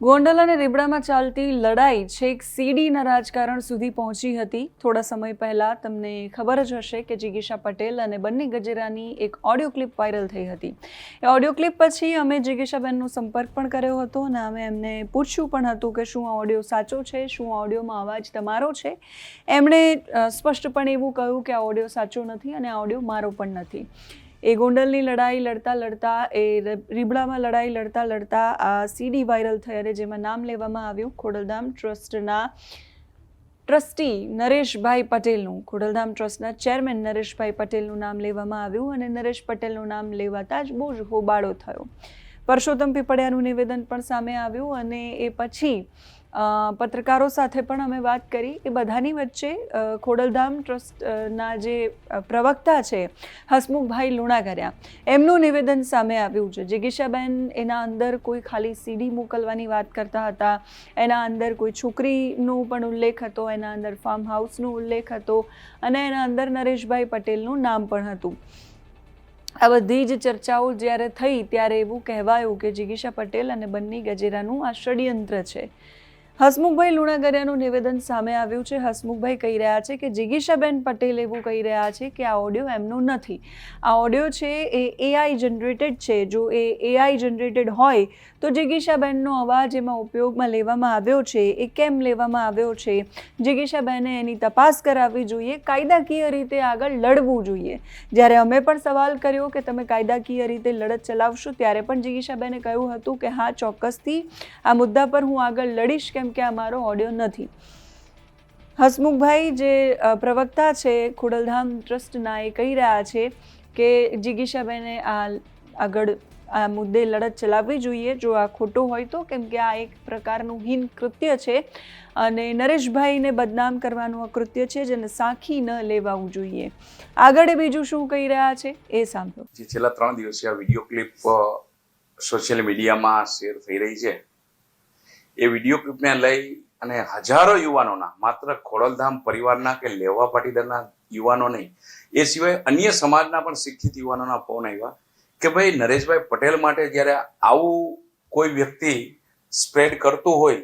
ગોંડલ અને રીબડામાં ચાલતી લડાઈ છેક સીડીના રાજકારણ સુધી પહોંચી હતી. થોડા સમય પહેલા તમને ખબર જ હશે કે જિગીશા પટેલ અને બંને ગજેરાની એક ઓડિયો ક્લિપ વાયરલ થઈ હતી. એ ઓડિયો ક્લિપ પછી અમે જિગીશાબેનનો સંપર્ક પણ કર્યો હતો અને અમે એમને પૂછ્યું પણ હતું કે શું આ ઓડિયો સાચો છે, શું આ ઓડિયોમાં અવાજ તમારો છે? એમણે સ્પષ્ટપણે એવું કહ્યું કે આ ઓડિયો સાચો નથી અને આ ઓડિયો મારો પણ નથી. એ ગોંડલની લડાઈ લડતા લડતા, એ રીબડામાં લડાઈ લડતા લડતા આ સીડી વાયરલ થઈ અને જેમાં નામ લેવામાં આવ્યું ખોડલધામ ટ્રસ્ટના ટ્રસ્ટી નરેશભાઈ પટેલનું. ખોડલધામ ટ્રસ્ટના ચેરમેન નરેશભાઈ પટેલનું નામ લેવામાં આવ્યું અને નરેશ પટેલનું નામ લેવાતા જ બહુ જ હોબાળો થયો. પરસોત્તમ પીપળિયાનું નિવેદન પણ સામે આવ્યું અને એ પછી પત્રકારો સાથે પણ અમે વાત કરી. એ બધાની વચ્ચે ખોડલધામ ટ્રસ્ટના જે પ્રવક્તા છે, હસમુખભાઈ લુણાગર્યા એમનું નિવેદન સામે આવ્યું છે. જિગીશાબેન એના અંદર કોઈ ખાલી સીડી મોકલવાની વાત કરતા હતા, એના અંદર કોઈ છોકરીનો પણ ઉલ્લેખ હતો, એના અંદર ફાર્મ હાઉસનો ઉલ્લેખ હતો અને એના અંદર નરેશભાઈ પટેલનું નામ પણ હતું. આ બધી જ ચર્ચાઓ જ્યારે થઈ ત્યારે એવું કહેવાયું કે જિગીશા પટેલ અને બન્ની ગજેરાનું આ ષડયંત્ર છે. હસમુખભાઈ લુણાગરિયાનું નિવેદન સામે આવ્યું છે. હસમુખભાઈ કહી રહ્યા છે કે જિગીશાબેન પટેલ એવું કહી રહ્યા છે કે આ ઓડિયો એમનો નથી. આ ઓડિયો છે એ એઆઈ જનરેટેડ છે. જો એ એઆઈ જનરેટેડ હોય તો જિગીશાબેનનો અવાજ એમાં ઉપયોગમાં લેવામાં આવ્યો છે. એ કેમ લેવામાં આવ્યો છે? જિગીશાબેને એની તપાસ કરાવવી જોઈએ. કાયદાકીય રીતે આગળ લડવું જોઈએ. જ્યારે અમે પણ સવાલ કર્યો કે તમે કાયદાકીય રીતે લડત ચલાવશો, ત્યારે પણ જિગીશાબેને કહ્યું હતું કે હા, ચોક્કસથી આ મુદ્દા પર હું આગળ લડીશ. કેમ કે આ ઓડિયો નથી. હસમુખભાઈ જે પ્રવક્તા છે, ખોડલધામ ટ્રસ્ટના એ કહી રહ્યા છે કે જિગીશાબેને આ આગળ આ મુદ્દે લડત ચલાવવી જોઈએ. જો આ ખોટું હોય તો, કેમ કે આ એક પ્રકારનું હીન કૃત્ય છે અને નરેશભાઈને બદનામ કરવાનું આ કૃત્ય છે જેને સાખી ન લેવાવું જોઈએ. આગળ બીજું શું કહી રહ્યા છે એ સાંભળો. છેલ્લા ત્રણ દિવસથી આ વીડિયો ક્લિપ સોશિયલ મીડિયામાં શેર થઈ રહી છે. એ વીડિયો ક્લિપને લઈ અને હજારો યુવાનોના, માત્ર ખોડલધામ પરિવારના કે લેવા પાટીદારના યુવાનો નહીં એ સિવાય અન્ય સમાજના પણ શિક્ષિત યુવાનોના ફોન આવ્યા કે ભાઈ નરેશભાઈ પટેલ માટે જ્યારે આવું કોઈ વ્યક્તિ સ્પ્રેડ કરતું હોય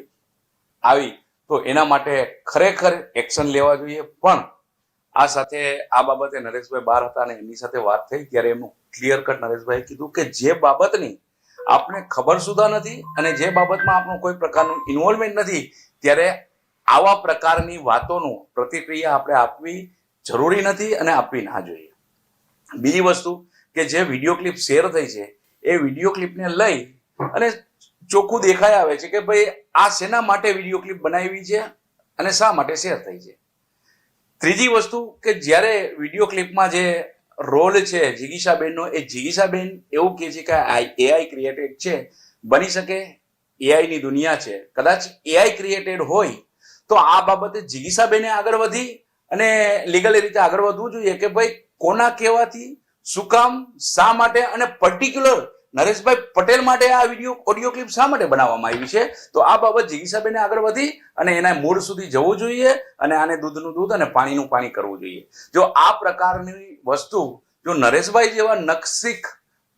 આવી, તો એના માટે ખરેખર એક્શન લેવા જોઈએ. પણ આ સાથે આ બાબતે નરેશભાઈ બહાર હતા અને એમની સાથે વાત થઈ, ત્યારે એમનું ક્લિયર કટ નરેશભાઈ કીધું કે જે બાબતની આપને ખબર સુધા નથી અને જે બાબતમાં આપણું કોઈ પ્રકારનું ઇન્વોલ્વમેન્ટ નથી, ત્યારે આવા પ્રકારની વાતોનું પ્રતિક્રિયા આપણે આપવી જરૂરી નથી અને આપવી ના જોઈએ. બીજી વસ્તુ કે જે વીડિયો ક્લિપ શેર થઈ છે, એ વીડિયો ક્લિપને લઈ અને ચોખ્ખું દેખાઈ આવે છે કે ભાઈ આ શેના માટે વીડિયો ક્લિપ બનાવી છે અને શા માટે શેર થઈ છે. ત્રીજી વસ્તુ કે જ્યારે વીડિયો ક્લિપમાં જે રોલ છે જિગીશાબેનનો. એ જિગીશાબેન એવું કહે છે કે આ એઆઈ ક્રિએટેડ છે. બની શકે? એઆઈ ની દુનિયા છે. કદાચ એઆઈ ક્રિએટેડ હોય તો આ બાબતે જિગીશાબેને આગળ વધી અને લીગલી રીતે આગળ વધવું જોઈએ કે ભાઈ કોના કહેવાથી, શું કામ, શા માટે અને પર્ટિક્યુલર નરેશભાઈ પટેલ માટે આ વીડિયો ઓડિયો ક્લિપ શા માટે બનાવવામાં આવી છે? તો આ બાબત જિગીશાબેને આગળ વધી અને એના મૂળ સુધી જવું જોઈએ અને આને દૂધનું દૂધ અને પાણીનું પાણી કરવું જોઈએ. જો આ પ્રકારની વસ્તુ, જો નરેશભાઈ જેવા નકશીખ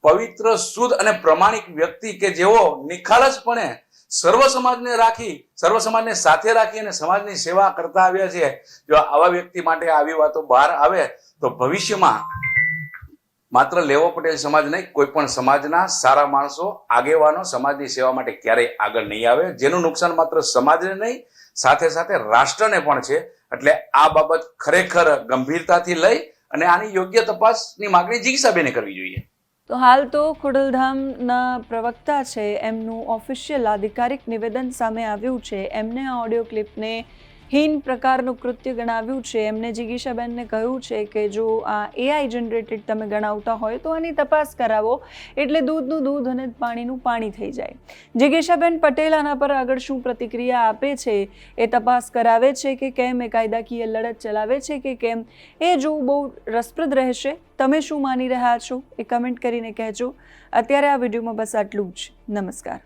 પવિત્ર, શુદ્ધ અને પ્રમાણિક વ્યક્તિ કે જેઓ નિખાલસપણે સર્વ સમાજને રાખી, સર્વ સમાજને સાથે રાખી અને સમાજની સેવા કરતા આવ્યા છે, જો આવા વ્યક્તિ માટે આવી વાતો બહાર આવે, તો ભવિષ્યમાં માત્ર લેવો પટેલ સમાજ નહીં, કોઈ પણ સમાજના સારા માણસો, આગેવાનો સમાજની સેવા માટે ક્યારેય આગળ નહીં આવે. જેનું નુકસાન માત્ર સમાજને નહીં, સાથે સાથે રાષ્ટ્રને પણ છે. એટલે આ બાબત ખરેખર ગંભીરતાથી લઈ અને આની યોગ્ય તપાસની માગણી જીગીસાબેને કરવી જોઈએ. તો હાલ તો ખોડલધામના પ્રવક્તા છે. એમનું ઓફિશિયલ આધિકારિક નિવેદન સામે આવ્યું છે. એમને આ ઓડિયો ક્લિપને હીન પ્રકારનું કૃત્ય ગણાવ્યું છે. એમને જિગીશાબેનને કહ્યું છે કે જો આ એઆઈ જનરેટેડ તમે ગણાવતા હોય તો આની તપાસ કરાવો. એટલે દૂધનું દૂધ અને પાણીનું પાણી થઈ જાય. જિગીશાબેન પટેલ આના પર આગળ શું પ્રતિક્રિયા આપે છે એ તપાસ કરાવે છે કે કેમ એ કાયદાકીય લડત ચલાવે છે કે કેમ? એ જોવું બહુ રસપ્રદ રહેશે. તમે શું માની રહ્યા છો? એ કમેન્ટ કરીને કહેજો. અત્યારે આ વિડીયોમાં બસ આટલું જ. નમસ્કાર.